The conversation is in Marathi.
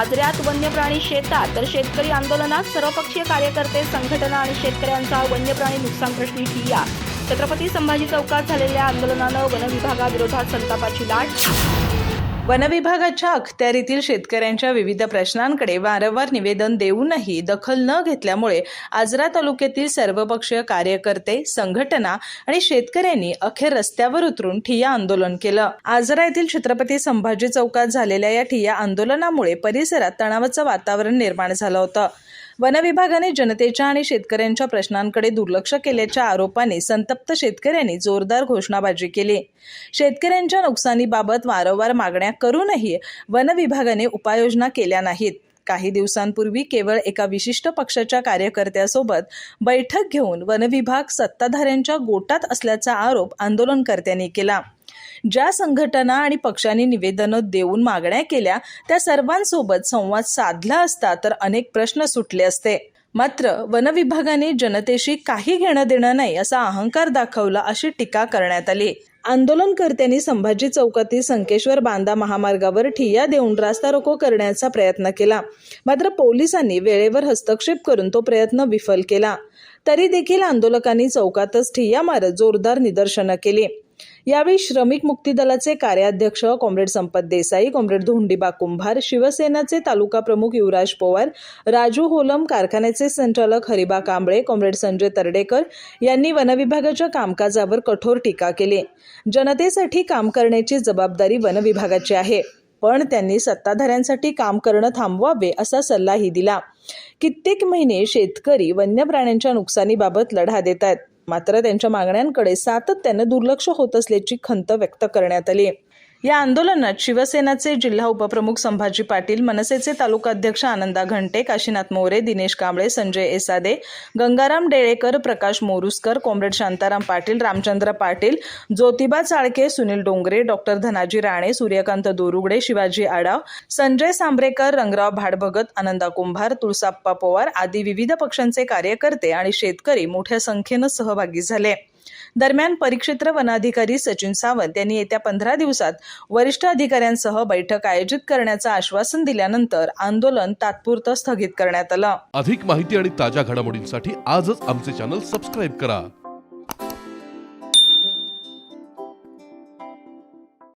आजऱ्यात वन्य प्राणी शेतात तर शेतकरी आंदोलनात सर्वपक्षीय कार्यकर्ते संघटना आणि शेतकऱ्यांचा वन्य प्राणी नुकसान प्रश्नी ठिय्या. छत्रपती संभाजी चौकात झालेल्या आंदोलनानं वनविभागाविरोधात संतापाची लाट वनविभागाच्या अखत्यारीतील शेतकऱ्यांच्या विविध प्रश्नांकडे वारंवार निवेदन देऊनही दखल न घेतल्यामुळे आजरा तालुक्यातील सर्वपक्षीय कार्यकर्ते संघटना आणि शेतकऱ्यांनी अखेर रस्त्यावर उतरून ठिय्या आंदोलन केलं. आजरा येथील छत्रपती संभाजी चौकात झालेल्या या ठिय्या आंदोलनामुळे परिसरात तणावाचं वातावरण निर्माण झालं होतं. वनविभागाने जनतेच्या आणि शेतकऱ्यांच्या प्रश्नांकडे दुर्लक्ष केल्याच्या आरोपाने संतप्त शेतकऱ्यांनी जोरदार घोषणाबाजी केली. शेतकऱ्यांच्या नुकसानीबाबत वारंवार मागण्या करूनही वनविभागाने उपाययोजना केल्या नाहीत. काही दिवसांपूर्वी केवळ एका विशिष्ट पक्षाच्या कार्यकर्त्यासोबत बैठक घेऊन वनविभाग सत्ताधाऱ्यांच्या गोटात असल्याचा आरोप आंदोलनकर्त्यांनी केला. ज्या संघटना आणि पक्षांनी निवेदनं देऊन मागण्या केल्या त्या सर्वांसोबत संवाद साधला असता तर अनेक प्रश्न सुटले असते. मात्र वनविभागाने जनतेशी काही घेणं देणं नाही असा अहंकार दाखवला अशी टीका करण्यात आली. आंदोलनकर्त्यांनी संभाजी चौकातील संकेश्वर बांदा महामार्गावर ठिय्या देऊन रास्ता रोको करण्याचा प्रयत्न केला. मात्र पोलिसांनी वेळेवर हस्तक्षेप करून तो प्रयत्न विफल केला. तरी देखील आंदोलकांनी चौकातच ठिय्या मारत जोरदार निदर्शनं केली. यावेळी श्रमिक मुक्ती दलाचे कार्याध्यक्ष कॉम्रेड संपत देसाई कॉम्रेड धोंडीबा कुंभार शिवसेनाचे तालुका प्रमुख युवराज पवार राजू होलम कारखान्याचे संचालक हरिबा कांबळे कॉम्रेड संजय तरडेकर यांनी वनविभागाच्या कामकाजावर कठोर टीका केली. जनतेसाठी काम करण्याची जबाबदारी वनविभागाची आहे पण त्यांनी सत्ताधाऱ्यांसाठी काम करणं थांबवावे असा सल्लाही दिला. कित्येक महिने शेतकरी वन्य प्राण्यांच्या नुकसानीबाबत लढा देत आहेत. मात्र त्यांच्या मागण्यांकडे सातत्यानं दुर्लक्ष होत असल्याची खंत व्यक्त करण्यात आली. या आंदोलनात शिवसेनाचे जिल्हा उपप्रमुख संभाजी पाटील मनसेचे तालुका अध्यक्ष आनंदा घंटे काशीनाथ मोरे दिनेश कांबळे संजय एसादे गंगाराम डेळेकर प्रकाश मोरुसकर कॉम्रेड शांताराम पाटील रामचंद्र पाटील ज्योतिबा चाळके सुनील डोंगरे डॉक्टर धनाजी राणे सूर्यकांत दोरुगडे शिवाजी आडाव संजय सांबरेकर रंगराव भाडभगत आनंदा कुंभार तुळसाप्पा पवार आदी विविध पक्षांचे कार्यकर्ते आणि शेतकरी मोठ्या संख्येनं सहभागी झाले. दरम्यान परिक्षेत्र वनाधिकारी सचिन सावंत यांनी येत्या पंधरा दिवसात वरिष्ठ अधिकाऱ्यांसह बैठक आयोजित करण्याचं आश्वासन दिल्यानंतर आंदोलन तात्पुरतं स्थगित करण्यात आलं. अधिक माहिती आणि ताज्या घडामोडींसाठी आजच आमचे चॅनल सबस्क्राईब करा.